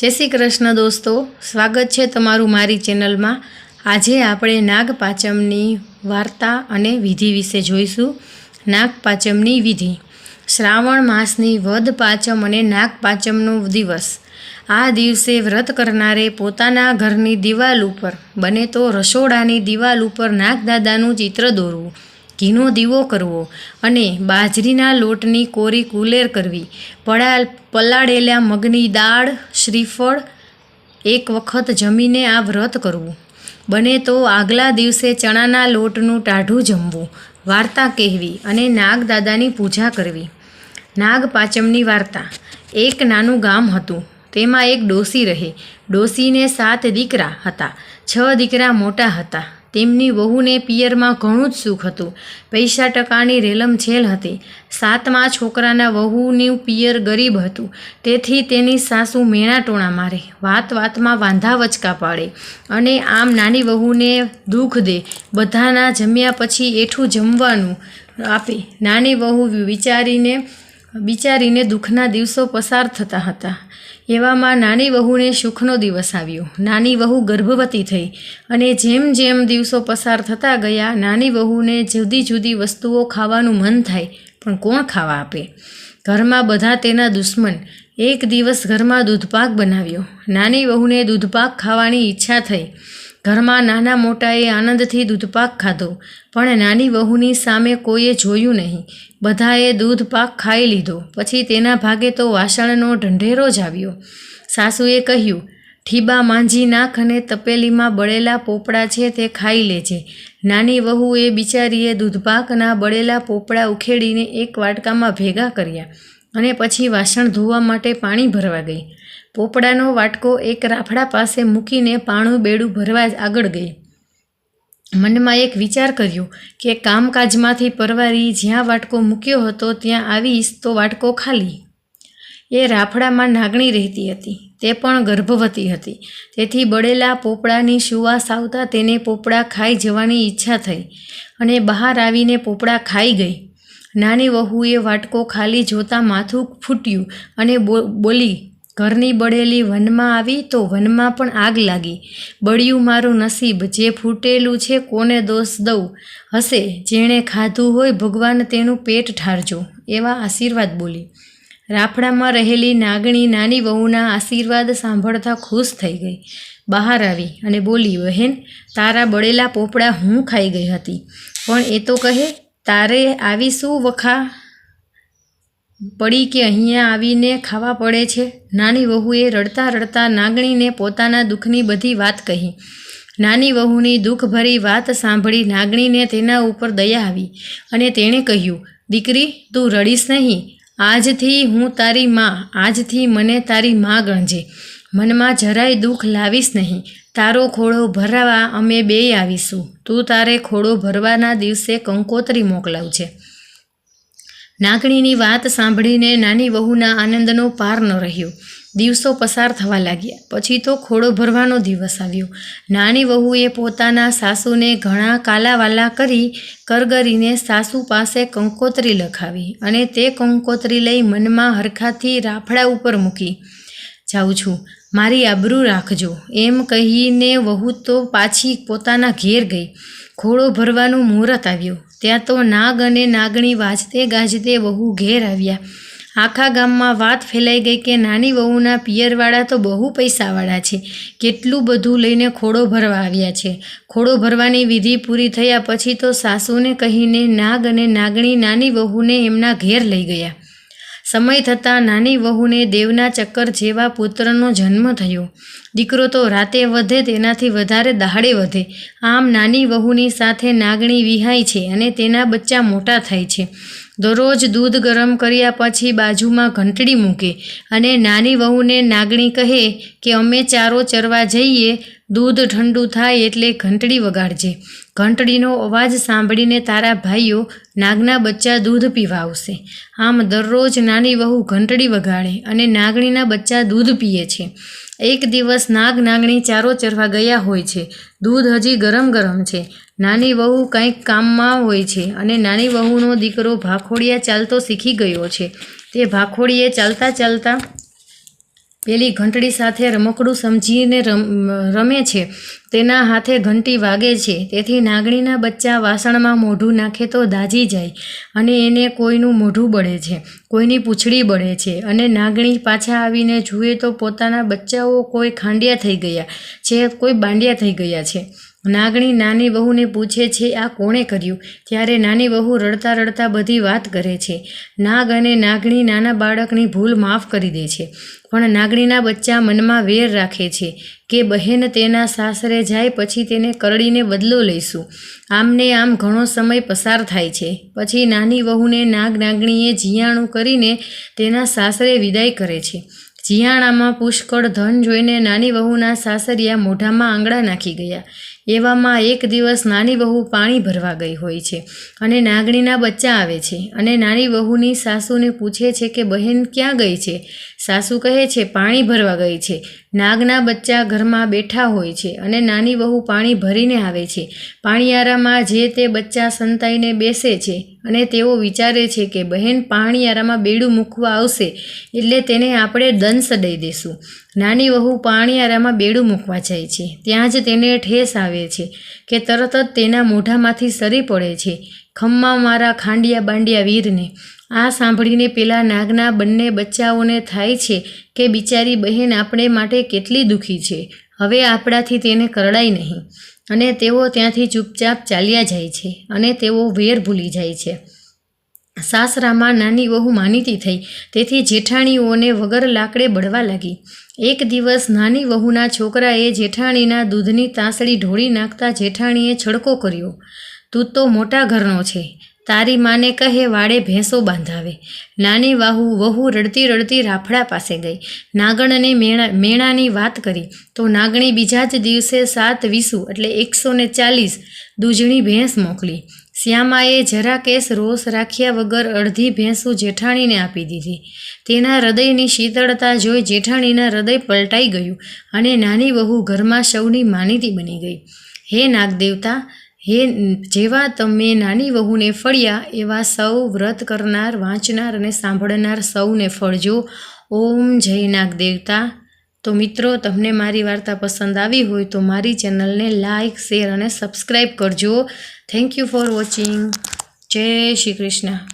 જય શ્રી કૃષ્ણ દોસ્તો, સ્વાગત છે તમારું મારી ચેનલમાં. આજે આપણે નાગપાચમની વાર્તા અને વિધિ વિશે જોઈશું. નાગપાચમની વિધિ. શ્રાવણ માસની વદ પાચમ અને નાગપાચમનો દિવસ. આ દિવસે વ્રત કરનારે પોતાના ઘરની દિવાલ ઉપર, બને તો રસોડાની દિવાલ ઉપર નાગદાદાનું ચિત્ર દોરવું. ઘીનો દીવો કરવો અને બાજરીના લોટની કોરી કુલેર કરવી. પડા પલાળેલા મગની દાળ, શ્રીફળ એક વખત જમીને આ વ્રત કરવું. બને તો આગલા દિવસે ચણાના લોટનું ટાઢું જમવું. વાર્તા કહેવી અને નાગદાદાની પૂજા કરવી. નાગ પાંચમની વાર્તા. એક નાનું ગામ હતું. તેમાં એક ડોસી રહે. ડોસીને સાત દીકરા હતા. છ દીકરા મોટા હતા. તેમની વહુને પિયરમાં ઘણું જ સુખ હતું. પૈસા ટકાની રેલમછેલ હતી. સાતમા છોકરાના વહુનું પિયર ગરીબ હતું. તેથી તેની સાસુ મેણાટોણા મારે. વાત વાતમાં વાંધા વચકા પાડે. અને આમ નાની વહુને દુઃખ દે. બધાના જમ્યા પછી એઠું જમવાનું આપે. નાની વહુ વિચારીને બિચારીને દુઃખના દિવસો પસાર થતા હતા. એવામાં નાની વહુને સુખનો દિવસ આવ્યો. નાની વહુ ગર્ભવતી થઈ અને જેમ જેમ દિવસો પસાર થતા ગયા, નાની વહુને જુદી જુદી વસ્તુઓ ખાવાનું મન થાય, પણ કોણ ખાવા આપે? ઘરમાં બધા તેના દુશ્મન. એક દિવસ ઘરમાં દૂધપાક બનાવ્યો. નાની વહુને દૂધપાક ખાવાની ઈચ્છા થઈ. ઘરમાં નાના મોટાએ આનંદથી દૂધપાક ખાધો, પણ નાની વહુની સામે કોઈએ જોયું નહીં. બધાએ દૂધપાક ખાઈ લીધો, પછી તેના ભાગે તો વાસણનો ઢંઢેરો જ આવ્યો. સાસુએ કહ્યું, ઠીબા માંજી નાખ અને તપેલીમાં બળેલા પોપડા છે તે ખાઈ લેજે. નાની વહુએ બિચારીએ દૂધપાકના બળેલા પોપડા ઉખેડીને એક વાટકામાં ભેગા કર્યા અને પછી વાસણ ધોવા માટે પાણી ભરવા ગઈ. પોપડાનો વાટકો એક રાફડા પાસે મૂકીને પાણું બેડું ભરવા જ આગળ ગઈ. મનમાં એક વિચાર કર્યો કે કામકાજમાંથી પરવારી જ્યાં વાટકો મૂક્યો હતો ત્યાં આવીશ તો વાટકો ખાલી. એ રાફડામાં નાગણી રહેતી હતી, તે પણ ગર્ભવતી હતી. તેથી બળેલા પોપડાની સુવાસ આવતા તેને પોપડા ખાઈ જવાની ઈચ્છા થઈ અને બહાર આવીને પોપડા ખાઈ ગઈ. નાની વહુએ વાટકો ખાલી જોતાં માથું ફૂટ્યું અને બોલી ઘરની બળેલી વનમાં આવી તો વનમાં પણ આગ લાગી. બળ્યું મારું નસીબ જે ફૂટેલું છે કોને દોષ દઉં? હશે, જેણે ખાધું હોય ભગવાન તેનું પેટ ઠારજો. એવા આશીર્વાદ બોલી. રાફડામાં રહેલી નાગણી નાની વહુના આશીર્વાદ સાંભળતા ખુશ થઈ ગઈ. બહાર આવી અને બોલી, બહેન, તારા બળેલા પોપડા હું ખાઈ ગઈ હતી. પણ એ તો કહે, તારે આવી શું વખા પડી કે અહીંયા આવીને ખાવા પડે છે. નાની વહુએ રડતા રડતા નાગણીને પોતાના દુઃખની બધી વાત કહી. નાની વહુની દુઃખભરી વાત સાંભળી નાગણીને તેના ઉપર દયા આવી અને તેણે કહ્યું, દીકરી, તું રડીશ નહીં. આજથી હું તારી માં, આજથી મને તારી માં ગણજે. મનમાં જરાય દુઃખ લાવીશ નહીં. તારો ખોળો ભરાવા અમે બે આવીશું. તું તારે ખોળો ભરવાના દિવસે કંકોત્રી મોકલાવજે. નાગણીની વાત સાંભળીને નાની વહુના આનંદનો પાર ન રહ્યો. દિવસો પસાર થવા લાગ્યા. પછી તો ખોડો ભરવાનો દિવસ આવ્યો. નાની વહુએ પોતાના સાસુને ઘણા કાલાવાલા કરી કરગરીને સાસુ પાસે કંકોત્રી લખાવી અને તે કંકોત્રી લઈ મનમાં હરખાથી રાફડા ઉપર મૂકી. જાઉં છું. મારી આબરૂ રાખજો. એમ કહીને વહુ તો પાછી પોતાના ઘેર ગઈ. ખોળો ભરવાનું મુહૂર્ત આવ્યું. ત્યાં તો નાગ અને નાગણી વાજતે ગાજતે વહુ ઘેર આવ્યા. આખા ગામમાં વાત ફેલાઈ ગઈ કે નાની વહુના પિયરવાળા તો બહુ પૈસાવાળા છે. કેટલું બધું લઈને ખોડો ભરવા આવ્યા છે. ખોડો ભરવાની વિધિ પૂરી થયા પછી તો સાસુને કહીને નાગ અને નાગણી નાની વહુને એમના ઘેર લઈ ગયા. સમય થતાં નાની વહુને દેવના ચક્કર જેવા પુત્રનો જન્મ થયો. દીકરો તો રાતે વધે તેનાથી વધારે દહાડે વધે. આમ નાની વહુની સાથે નાગણી વિહાય છે અને તેના બચ્ચા મોટા થાય છે. દરરોજ દૂધ ગરમ કર્યા પછી બાજુમાં ઘંટડી મૂકે અને નાની વહુને નાગણી કહે કે અમે ચારો ચરવા જઈએ દૂધ ઠંડુ થાય એટલે ઘંટડી વગાડજે. ઘંટડીનો અવાજ સાંભળીને તારા ભાઈઓ નાગના બચ્ચા દૂધ પીવા આવશે. આમ દરરોજ નાની વહુ ઘંટડી વગાડે અને નાગણીના બચ્ચા દૂધ પીએ છે. એક દિવસ નાગ નાગણી ચારો ચરવા ગયા હોય છે. દૂધ હજી ગરમ ગરમ છે. નાની વહુ કંઈક કામમાં હોય છે અને નાની વહુનો દીકરો ભાખોડિયા ચાલતો શીખી ગયો છે. તે ભાખોડીએ ચાલતા ચાલતા પેલી ઘંટડી સાથે રમકડું સમજીને રમ છે. તેના હાથે ઘંટી વાગે છે. તેથી નાગણીના બચ્ચા વાસણમાં મોઢું નાખે તો દાજી જાય અને એને કોઈનું મોઢું બળે છે. કોઈની પૂંછડી બળે છે અને નાગણી પાછા આવીને જુએ તો પોતાના બચ્ચાઓ કોઈ ખાંડિયા થઈ ગયા છે, કોઈ બાંડિયા થઈ ગયા છે. નાગણી નાની વહુને પૂછે છે, આ કોણે કર્યું? ત્યારે નાની વહુ રડતા રડતા બધી વાત કરે છે. નાગ અને નાગણી નાના બાળકની ભૂલ માફ કરી દે છે. પણ નાગણીના બચ્ચા મનમાં વેર રાખે છે કે બહેન તેના સાસરે જાય પછી તેને કરડીને બદલો લઈશું. આમને આમ ઘણો સમય પસાર થાય છે. પછી નાની વહુને નાગ નાગણીએ જીયાણું કરીને તેના સાસરે વિદાય કરે છે. જીયાણામાં પુષ્કળ ધન જોઈને નાની વહુના સાસરિયા મોઢામાં આંગળા નાખી ગયા. એવામાં એક દિવસ નાની વહુ પાણી ભરવા ગઈ હોય છે અને નાગણીના બચ્ચા આવે છે અને નાની વહુની સાસુને પૂછે છે કે બહેન ક્યાં ગઈ છે? સાસુ કહે છે, પાણી ભરવા ગઈ છે. નાગના બચ્ચા ઘરમાં બેઠા હોય છે અને નાની વહુ પાણી ભરીને આવે છે. પાણીયારામાં જે તે બચ્ચા સંતાઈને બેસે છે અને તેઓ વિચારે છે કે બહેન પાણીયારામાં બેડું મૂકવા આવશે એટલે તેને આપણે દંશ દઈ દઈશું નાની વહુ પાણીયારામાં બેડું મૂકવા જાય છે. ત્યાં જ તેને ઠેસ આવે છે, કે તરત જ તેના મોઢામાંથી સરી પડે છે. ખમ્મા મારા ખાંડિયા બાંડિયા વીરને. આ સાંભળીને પેલા નાગના બંને બચ્ચાઓને થાય છે કે બિચારી બહેન આપણે માટે કેટલી દુઃખી છે. હવે આપણાથી તેને કરડાય નહીં. અને તેઓ ત્યાંથી ચૂપચાપ ચાલ્યા જાય છે અને તેઓ વેર ભૂલી જાય છે. સાસરામાં નાની વહુ માનીતી થઈ. તેથી જેઠાણીઓને વગર લાકડે બળવા લાગી. એક દિવસ નાની વહુના છોકરાએ જેઠાણીના દૂધની તાંસળી ઢોળી નાખતા જેઠાણીએ છડકો કર્યો. તું તો મોટા ઘરનો છે. તારી માને કહે વાડે ભેંસો બાંધાવે. નાની વાહુ, વહુ રડતી રડતી રાફડા પાસે ગઈ. નાગણને મેણા, મેણાની વાત કરી. તો નાગણી બીજા જ દિવસે સાત વીસુ એટલે એકસો ને ચાલીસ દૂજણી ભેંસ મોકલી. શ્યામાએ જરા કેસ રોષ રાખ્યા વગર અડધી ભેંસું જેઠાણીને આપી દીધી. તેના હૃદયની શીતળતા જોઈ જેઠાણીના હૃદય પલટાઈ ગયું અને નાની વહુ ઘરમાં સૌની માનીતી બની ગઈ. હે નાગદેવતા, હે જેવા તમે નાની વહુને ફળ્યા, એવા સૌ વ્રત કરનાર, વાંચનાર અને સાંભળનાર સૌને ફળજો. ઓમ જય નાગદેવતા. તો મિત્રો, તમને મારી વાર્તા પસંદ આવી હોય તો મારી ચેનલને લાઇક શેર અને સબસ્ક્રાઈબ કરજો. Thank you for watching Jai Shri Krishna.